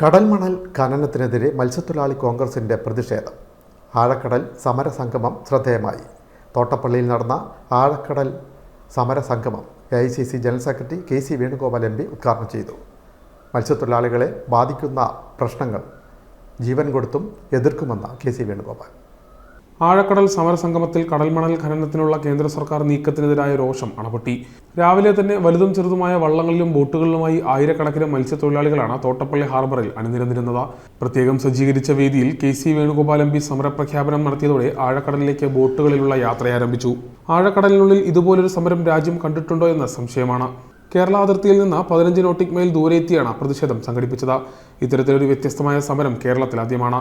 കടൽമണൽ ഖനനത്തിനെതിരെ മത്സ്യത്തൊഴിലാളി കോൺഗ്രസിന്റെ പ്രതിഷേധം. ആഴക്കടൽ സമരസംഗമം ശ്രദ്ധേയമായി. തോട്ടപ്പള്ളിയിൽ നടന്ന ആഴക്കടൽ സമരസംഗമം A I C C general secretary K C Venugopal M P ഉദ്ഘാടനം ചെയ്തു. മത്സ്യത്തൊഴിലാളികളെ ബാധിക്കുന്ന പ്രശ്നങ്ങൾ ജീവൻ കൊടുത്തും എതിർക്കുമെന്ന് കെ സി വേണുഗോപാൽ. ആഴക്കടൽ സമരസംഗമത്തിൽ കടൽമണൽ ഖനനത്തിനുള്ള കേന്ദ്ര സർക്കാർ നീക്കത്തിനെതിരായ രോഷം അണപൊട്ടി. രാവിലെ തന്നെ വലുതും ചെറുതുമായ വള്ളങ്ങളിലും ബോട്ടുകളിലുമായി ആയിരക്കണക്കിന് മത്സ്യത്തൊഴിലാളികളാണ് തോട്ടപ്പള്ളി ഹാർബറിൽ അണിനിരന്നിരുന്നത്. പ്രത്യേകം സജ്ജീകരിച്ച വേദിയിൽ K C Venugopal M P സമരപ്രഖ്യാപനം നടത്തിയതോടെ ആഴക്കടലിലേക്ക് ബോട്ടുകളിലുള്ള യാത്ര ആരംഭിച്ചു. ആഴക്കടലിനുള്ളിൽ ഇതുപോലൊരു സമരം രാജ്യം കണ്ടിട്ടുണ്ടോ എന്ന സംശയമാണ്. കേരള അതിർത്തിയിൽ നിന്ന് പതിനഞ്ച് നോട്ടിക് മൈൽ ദൂരെ എത്തിയാണ് പ്രതിഷേധം സംഘടിപ്പിച്ചത്. ഇത്തരത്തിലൊരു വ്യത്യസ്തമായ സമരം കേരളത്തിൽ ആദ്യമാണ്.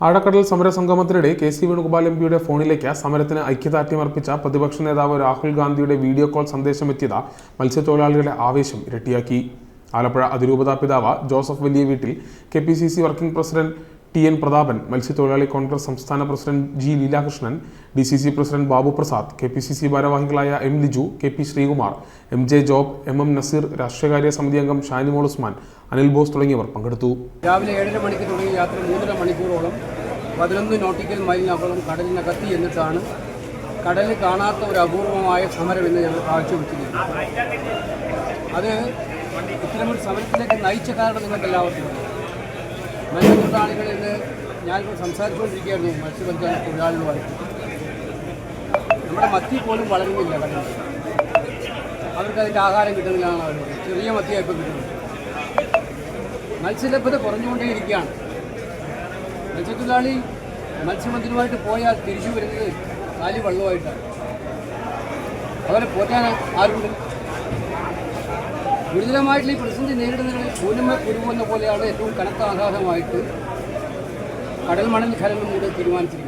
ആഴക്കടൽ സമരസംഗമത്തിനിടെ കെ സി വേണുഗോപാൽ എം പിയുടെ ഫോണിലേക്ക് സമരത്തിന് ഐക്യദാർഢ്യം അർപ്പിച്ച പ്രതിപക്ഷ നേതാവ് രാഹുൽ ഗാന്ധിയുടെ വീഡിയോ കോൾ സന്ദേശം എത്തിയത് മത്സ്യത്തൊഴിലാളികളുടെ ആവേശം ഇരട്ടിയാക്കി. ആലപ്പുഴ അതിരൂപത പിതാവ് ജോസഫ് വലിയ വീട്ടിൽ K P C C working president T N Prathapan മത്സ്യത്തൊഴിലാളി കോൺഗ്രസ് സംസ്ഥാന president G Leelakrishnan D C C president Babu Prasad K P C C ഭാരവാഹികളായ M Liju K P Sreekumar M J Job M M Naseer രാഷ്ട്രീയകാര്യ സമിതി അംഗം Shanimol Usman Anil boss തുടങ്ങിയവർ പങ്കെടുത്തു. രാവിലെ ഏഴര മണിക്ക് തുടങ്ങിയ യാത്ര മൂന്നര മണിക്കൂറോളം പതിനൊന്ന് നോട്ടിക്കൽ മൈലിനപ്പുറം കടലിനകത്തി എന്നിട്ടാണ് കടലിൽ കാണാത്ത ഒരു അപൂർവമായ സമരം എന്ന് ഞങ്ങൾ കാഴ്ചവെച്ചിരുന്നു അത് ഇത്തരമൊരു സമരത്തിലേക്ക് നയിച്ച കാരണം നിങ്ങൾക്ക് എല്ലാവർക്കും മത്സ്യത്തൊഴിലാളികൾ നിന്ന് ഞാനിപ്പോൾ സംസാരിച്ചുകൊണ്ടിരിക്കുകയായിരുന്നു മത്സ്യബന്ധന തൊഴിലാളികളുമായിട്ട് നമ്മുടെ മത്തി പോലും വളരുന്നില്ല കടലിൽ. അവർക്ക് അതിന്റെ ആഹാരം കിട്ടുന്നില്ലാണ് അവർ ചെറിയ മത്തിയായിപ്പോൾ കിട്ടുന്നത് മത്സ്യലഭ്യത കുറഞ്ഞുകൊണ്ടേയിരിക്കുകയാണ്. മത്സ്യത്തൊഴിലാളി മത്സ്യബന്ധനവുമായിട്ട് പോയാൽ തിരിച്ചു വരുന്നത് കാലി വെള്ളമായിട്ടാണ് അവരെ പോറ്റാൻ ആരുണ്ട്? ഗുരുതരമായിട്ടുള്ള ഈ പ്രതിസന്ധി നേരിടുന്നതിൽ പൂനമ കുരുവെന്ന പോലെയാണ് ഏറ്റവും കനത്ത ആഘാതമായിട്ട് കടൽ മണൽ ഖനനം തീരുമാനിച്ചിരിക്കുന്നത്